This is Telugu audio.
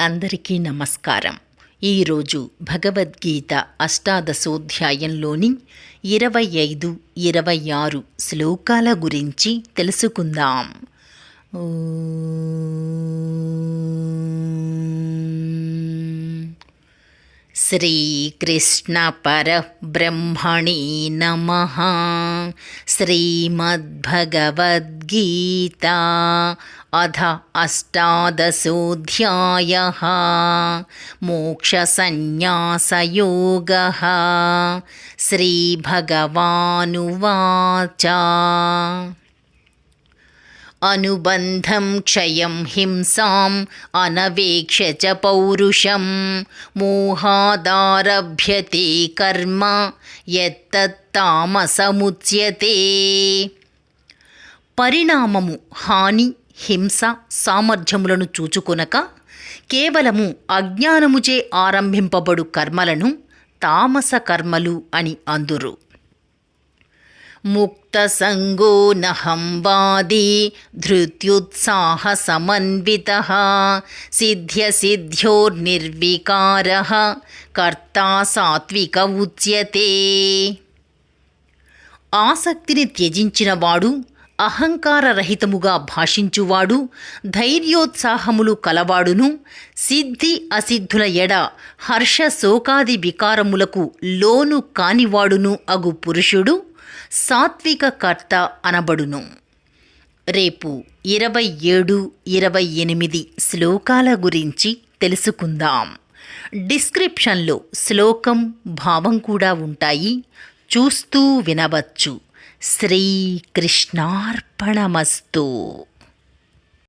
అందరికీ నమస్కారం ఈరోజు భగవద్గీత అష్టాదశోధ్యాయంలోని ఇరవై ఐదు ఇరవై ఆరు శ్లోకాల గురించి తెలుసుకుందాం ఓం. శ్రీకృష్ణ పరబ్రహ్మణే నమ శ్రీమద్భగవద్గీత అధ అష్టాదశోధ్యాయ మోక్షసన్యాసయోగ శ్రీభగవానువాచ అనుబంధం క్షయం హింసాం అనవేక్ష చ పౌరుషం మోహాదారభ్యతే కర్మ ఎత్తామసముచ్యతే పరిణామము హాని హింస సామర్థ్యములను చూచుకొనక కేవలము అజ్ఞానముచే ఆరంభింపబడు కర్మలను తామస కర్మలు అని అందురు. ముక్తసంగో నహం సమన్విత ధృత్యుత్సాహసమన్విత సిద్ధ్యసిద్ధ్యోర్నిర్వికార కర్తా సాత్విక ఉచ్యతే. ఆసక్తిని త్యజించినవాడు అహంకారరహితముగా భాషించువాడు ధైర్యోత్సాహములు కలవాడును సిద్ధి అసిద్ధుల ఎడ హర్ష శోకాది వికారములకు లోను కానివాడును అగు పురుషుడు సాత్విక కర్త అనబడును. రేపు ఇరవై ఏడు ఇరవై ఎనిమిది శ్లోకాల గురించి తెలుసుకుందాం. డిస్క్రిప్షన్లో శ్లోకం భావం కూడా ఉంటాయి. చూస్తూ వినవచ్చు. శ్రీకృష్ణార్పణమస్తు.